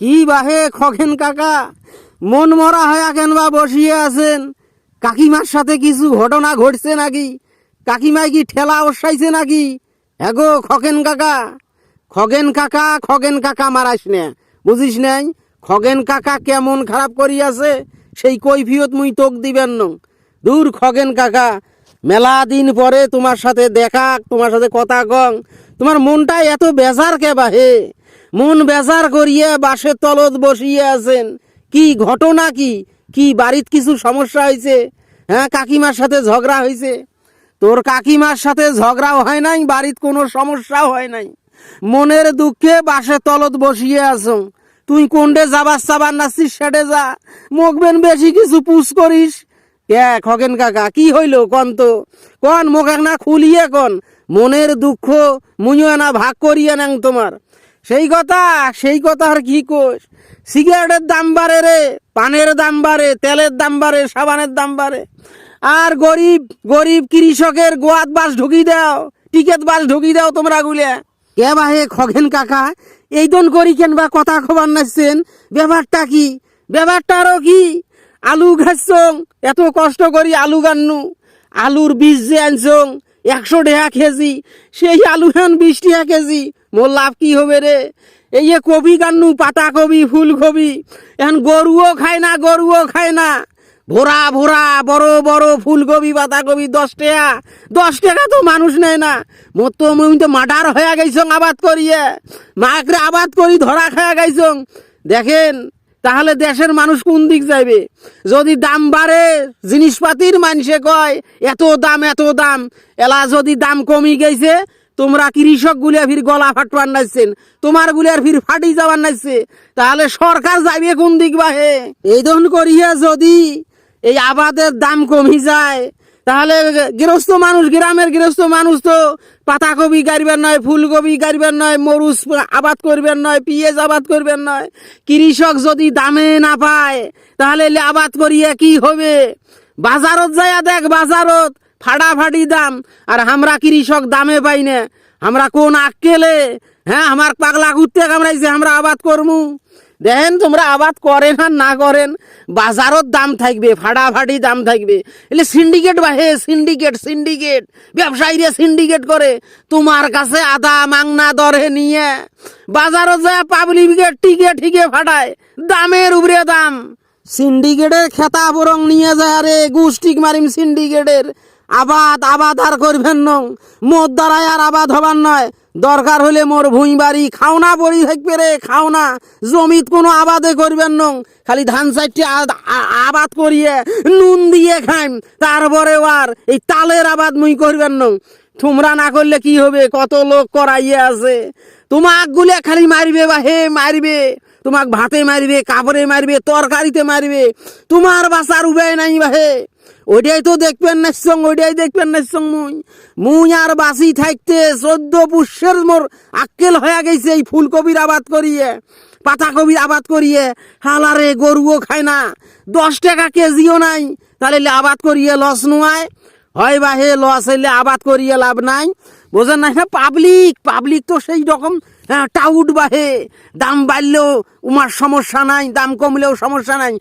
কি বাহে খগেন কাকা? মন মরা হয়ে কেন বা বসিয়ে আছেন? কাকিমার সাথে কিছু ঘটনা ঘটছে নাকি? কাকিমায় কি ঠেলা ওসাইছে নাকি? এগো খগেন কাকা খগেন কাকা খগেন কাকা মারাস না। বুঝিস নাই? খগেন কাকা কেমন খারাপ করিয়াছে, সেই কৈফিয়ত মুই তোক দিবেন ন। দূর খগেন কাকা, মেলা দিন পরে তোমার সাথে দেখা, তোমার সাথে কথা কং। তোমার মনটা এত বেজার কে বাহে? মন বেজার করিয়ে বাসের তলত বসিয়ে আছেন। কি ঘটনা কি? কি বাড়িত কিছু সমস্যা হয়েছে হ্যাঁ কাকিমার সাথে ঝগড়া হয়েছে তোর কাকিমার সাথে ঝগড়াও হয় নাই, বাড়িত কোনো সমস্যাও হয় নাই। মনের দুঃখে বাসে তলত বসিয়ে আছো। তুই কোনডে যাবার সাবার নাচছিস সেটে যা। মুখবেন বেশি কিছু পুষ করিস। খগেন কাকা, কি হইল কন তো? কন মুখ না খুলিয়ে কন? মনের দুঃখ মুইও না ভাগ করিয়ে নেন তোমার। সেই কথা সেই কথা আর কি কোষ সিগারেটের দাম বাড়ে রে, পানের দাম বাড়ে, তেলের দাম বাড়ে, সাবানের দাম বাড়ে। আর গরিব গরিব কৃষকের গোয়াত বাস ঢুকি দাও, টিকেট বাস ঢুকি দাও তোমরা গুলে কে বাহে খগেন কাকা এই দন করি কেন বা কথা খবর নাচছেন ব্যাপারটা কি? ব্যাপারটা আরও কি? আলু ঘাসছং, এত কষ্ট করি আলু গান্নু। আলুর বীজ যে আনছং, একশো টাকা কেজি, সেই আলু খান বিশ টাকা কেজি। মোর লাভ কি হবে রে? এই যে কবি গান্নু, পাতা কবি ফুলকবি এখন গরুও খায় না, গরুও খায় না। ভোরা ভোরা, বড় বড় ফুলকপি বাঁধাকপি দশ টাকা। দশ টাকা তো মানুষ নেয় না। মোর তো মুই তো মার্ডার হয়ে গেছং, আবাদ করিয়ে। মাকরে আবাদ করি, ধরা খায়া গেছং। দেখেন তাহলে দেশের মানুষ কোন দিক যাইবে? যদি দাম বাড়ে, জিনিসপাতির মানুষে কয়, এত দাম এত দাম। এলা যদি দাম কমি গেছে, তোমরা কৃষক গুলিয়া ফির গলা ফাটবার নাইছেন? তোমার গুলিয়ার ফির ফাটি যাবার নাইছে? তাহলে সরকার যাইবে কোন দিক বাহে? এই ধরন করিয়া যদি এই আবাদের দাম কমি যায় তাহলে গৃহস্থ মানুষ, গ্রামের গৃহস্থ মানুষ তো পাতাকপি গাড়িবেন নয়, ফুলকপি গাড়িবেন নয় মরুচ আবাদ করবেন নয়, পিঁয়াজ আবাদ করবেন নয়। কৃষক যদি দামে না পায়, তাহলে আবাদ করিয়া কি হবে? বাজারত যাইয়া দেখ বাজারত ফাটাফাটি দাম, আর আমরা কৃষক দামে পাই না। আমরা কোন আক্কেলে হ্যাঁ আমার পাগলা ঘুরতে কামড়াইছে আমরা আবাদ করমু দেখেন তোমরা আবাদ করেন আর না করেন বাজারত দাম থাকবে ফাটাফাটি দাম থাকবে এলে সিন্ডিকেট বা হে সিন্ডিকেট সিন্ডিকেট ব্যবসায়ীরা সিন্ডিকেট করে তোমার কাছে আদা মাংনা দরে নিয়ে বাজারত যায় পাবলিকের টিকে ঠিকে ফাটায় দামের উপরে দাম সিন্ডিকেটের খেতা বরং নিয়ে যায় আরে গুষ্টিক মারিম সিন্ডিকেটের আবাদ আবাদ আর করবেন নং। মোর দ্বারাই আর আবাদ হবার নয়। দরকার হলে মোর ভুঁই বাড়ি খাও না পড়ি থাকবে রে, খাও না। জমিত কোনো আবাদে করবেন নং। খালি ধান চারটি আবাদ করিয়ে নুন দিয়ে খাইম। তারপরে আর এই তালের আবাদ মুই করবেন নং। তোমরা না করলে কি হবে? কত লোক করাইয়ে আছে। তোমাক গুলে খালি মারবে বা হে মারবে। তোমাক ভাতে মারবে, কাপড়ে মারবে, তরকারিতে মারবে। তোমার বাসার উপায় নাই বাহে ওইটাই তো দেখবেন না সং ওইটাই দেখবেন না সং মুই। মুই আর বাসি থাকতে চোদ্দ পুষ্যের মোর আক্কেল হয়ে গেছে এই ফুলকপির আবাদ করিয়ে পাতা পাতাকপির আবাদ করিয়ে। হালারে গরুও খায় না। দশ টাকা কেজিও নাই, তাহলে আবাদ করিয়ে লস নোয়ায়। হয় বা হে লস হইলে আবাদ করিয়ে লাভ নাই। বোঝেন না হ্যাঁ পাবলিক পাবলিক তো সেই রকম হ্যাঁ টাউট বাহে। দাম বাড়লেও উমার সমস্যা নাই, দাম কমলেও সমস্যা নাই।